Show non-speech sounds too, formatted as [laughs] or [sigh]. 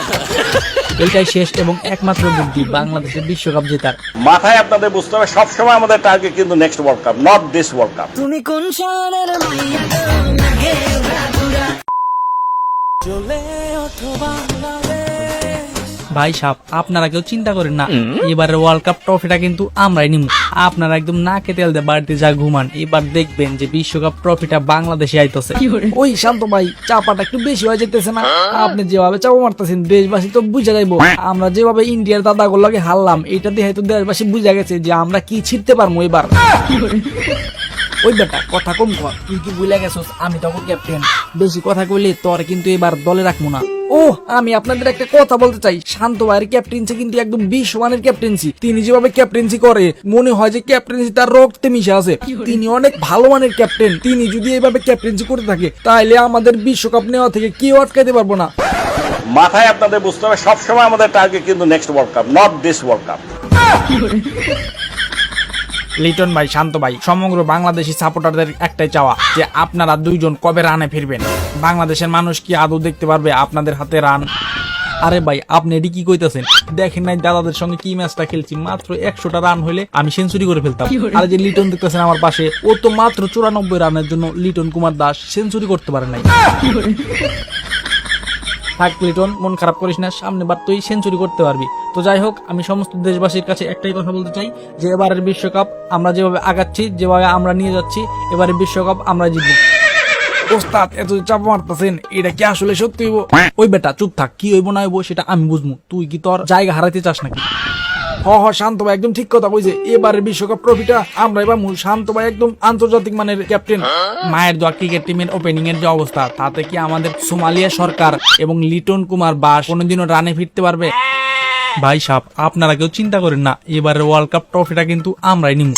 [laughs] এটাই শেষ এবং একমাত্র বুদ্ধি বাংলাদেশের বিশ্বকাপ জেতার। মাথায় আপনাদের বুঝতে হবে সবসময় আমাদের টার্গেট কিন্তু next world cup not this world cup তুমি কোন শহরের চলে ওঠো বাংলাদেশ ভাই সাহেব আপনারা কেউ চিন্তা করেন না। এবারের ওয়ার্ল্ড কাপ ট্রফিটা কিন্তু আমরাই নিব আপনারা একদম নাকে তেল দিয়ে বাড়িতে যা ঘুমান এবার দেখবেন যে বিশ্বকাপ ট্রফিটা বাংলাদেশে আইতেছে। ওই শান্ত ভাই চাপাটা একটু বেশি হয়ে যেতেছে না? আপনি যেভাবে চাপা মারতেছেন দেশবাসী তো বুঝে যাইবো। আমরা যেভাবে ইন্ডিয়ার দাদাগুলোকে হারলাম এটা দিয়ে হয়তো দেশবাসী বুঝে গেছে যে আমরা কি ছিটতে পারব এবার। ওই বেটা কথা কম কর তুই কি ভুলে গেছস? আমি তখন ক্যাপ্টেন বেশি কথা কইলে তোর কিন্তু এবার দলে রাখব না। ও আমি আপনাদের একটা কথা বলতে চাই। শান্ত ভাইয়ের ক্যাপ্টেন্সি কিন্তু একদম বিশ্বমানের ক্যাপ্টেন্সি তিনি যেভাবে ক্যাপ্টেন্সি করে মনে হয় যে ক্যাপ্টেন্সি তার রক্তে মিশে আছে। তিনি অনেক ভালো মানের ক্যাপ্টেন তিনি যদি এভাবে ক্যাপ্টেন্সি করে থাকে তাহলে আমাদের বিশ্বকাপ নেওয়া থেকে কেউ আটকাতে পারব না। মাথায় আপনাদের বুঝতে হবে সবসময় আমাদের টার্গেট কিন্তু next world cup not this world cup Liton ভাই শান্ত ভাই সমগ্র বাংলাদেশি সাপোর্টারদের একটাই চাওয়া যে আপনারা দুইজন কবে রানে ফিরবেন? বাংলাদেশের মানুষ কি আদৌ দেখতে পারবে আপনাদের হাতে রান? আরে ভাই আপনি এটি কি কইতাছেন? দেখেন নাই দাদাদের সঙ্গে কি ম্যাচটা খেলছি মাত্র একশোটা রান হইলে আমি সেঞ্চুরি করে ফেলতাম। আর যে লিটন দেখতেছেন আমার পাশে ও তো মাত্র চুরানব্বই রানের জন্য লিটন কুমার দাস সেঞ্চুরি করতে পারে নাই। থাক ক্লিটন মন খারাপ করিস না সামনে বার তুই সেঞ্চুরি করতে পারবি। তো যাই হোক আমি সমস্ত দেশবাসীর কাছে একটাই কথা বলতে চাই যে এবারের বিশ্বকাপ আমরা যেভাবে আগাচ্ছি যেভাবে আমরা নিয়ে যাচ্ছি এবারে বিশ্বকাপ আমরা জিতবো। ওস্তাদ এত চাপ মারতেছেন এটা কি আসলে সত্যি হইব? ওই বেটা চুপ থাক কি হইব না হইব সেটা আমি বুঝব। তুই কি তোর জায়গা হারাইতে চাস নাকি? হ শান্ত ভাই একদম ঠিক কথা কইছে। এবারের বিশ্বকাপ ট্রফিটা আমরা এবার শান্ত ভাই একদম আন্তর্জাতিক মানের ক্যাপ্টেন। মায়ের দোয়া ক্রিকেট টিমের ওপেনিং এর যে অবস্থা, তাতে কি আমাদের সোমালিয়া সরকার এবং লিটন কুমার বাস কোনোদিনও রানে ফিরতে পারবে? ভাই সাহ আপনারা কেউ চিন্তা করেন না, এবারের ওয়ার্ল্ড কাপ ট্রফিটা কিন্তু আমরাই নিব